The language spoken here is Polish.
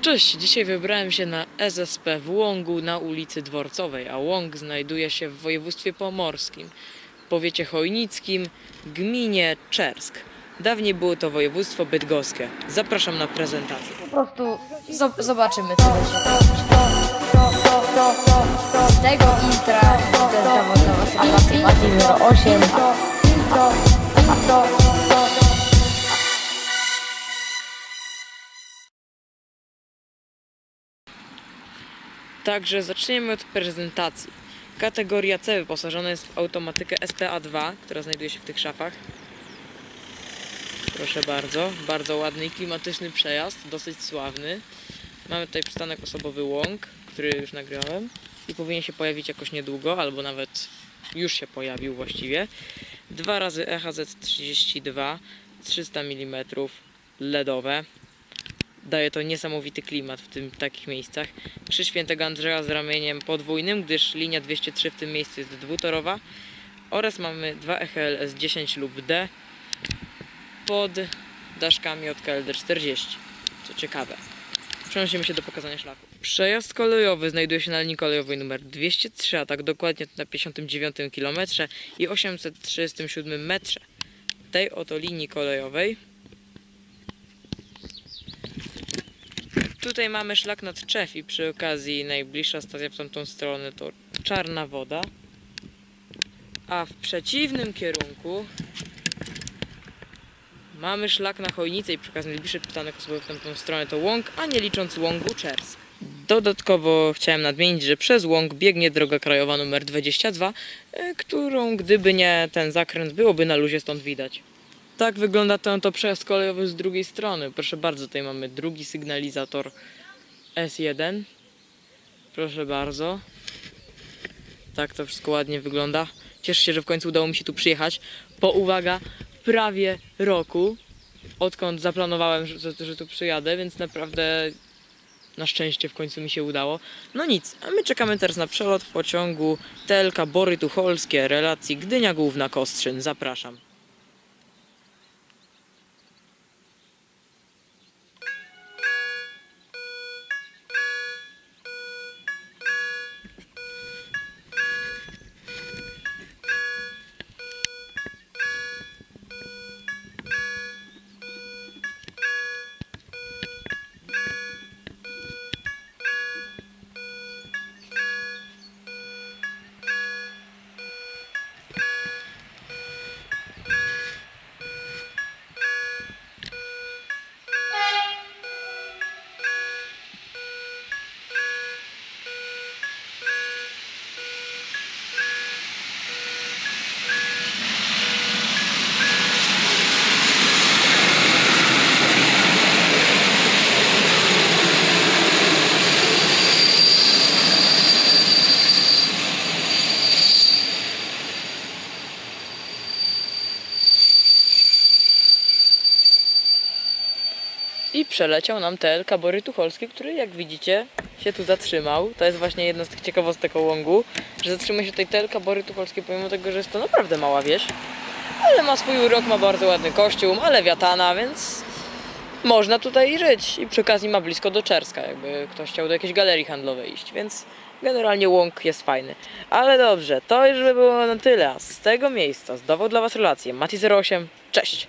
Cześć, dzisiaj wybrałem się na SSP w Łągu na ulicy Dworcowej, a Łąg znajduje się w województwie pomorskim, powiecie chojnickim, gminie Czersk. Dawniej było to województwo bydgoskie. Zapraszam na prezentację. Po prostu zo- zobaczymy tyle się Z tego intra to jest dowodowa sytuacja. 8 Także zaczniemy od prezentacji. Kategoria C wyposażona jest w automatykę SPA2, która znajduje się w tych szafach. Proszę bardzo, bardzo ładny i klimatyczny przejazd, dosyć sławny. Mamy tutaj przystanek osobowy łąk, który już nagrałem i powinien się pojawić jakoś niedługo, albo nawet już się pojawił właściwie. Dwa razy E EHZ32, 300 mm, LEDowe. Daje to niesamowity klimat w tym takich miejscach. Krzyż Świętego Andrzeja z ramieniem podwójnym, gdyż linia 203 w tym miejscu jest dwutorowa. Oraz mamy dwa EHLS 10 lub D pod daszkami od KLD 40. Co ciekawe. Przenosimy się do pokazania szlaku. Przejazd kolejowy znajduje się na linii kolejowej numer 203, a tak dokładnie na 59 km i 837 metrze tej oto linii kolejowej. Tutaj mamy szlak nad Czew i przy okazji najbliższa stacja w tamtą stronę to Czarna Woda. A w przeciwnym kierunku mamy szlak na Chojnicę i przy okazji najbliższy przystanek osobowy w tamtą stronę to Łąk, a nie licząc Łągu Czersk. Dodatkowo chciałem nadmienić, że przez Łąk biegnie droga krajowa numer 22, e, którą gdyby nie ten zakręt byłoby na luzie stąd widać. Tak wygląda ten to przejazd kolejowy z drugiej strony. Proszę bardzo, tutaj mamy drugi sygnalizator S1. Proszę bardzo. Tak to wszystko ładnie wygląda. Cieszę się, że w końcu udało mi się tu przyjechać. Po uwaga, prawie roku, odkąd zaplanowałem, że, że, tu przyjadę, więc naprawdę na szczęście w końcu mi się udało. No nic, a my czekamy teraz na przelot pociągu TLK Bory Tucholskie, relacji Gdynia Główna Kostrzyn. Zapraszam. I przeleciał nam TLK Bory Tucholskie, który jak widzicie się tu zatrzymał. To jest właśnie jedna z tych ciekawostek o Łągu, że zatrzymuje się tutaj TLK Bory Tucholskie pomimo tego, że jest to naprawdę mała wieś. Ale ma swój urok, ma bardzo ładny kościół, ma lewiatana, więc można tutaj żyć. I przy okazji ma blisko do Czerska, jakby ktoś chciał do jakiejś galerii handlowej iść, więc generalnie Łąk jest fajny. Ale dobrze, to już by było na tyle. Z tego miejsca zdawał dla Was relację Mati08. Cześć!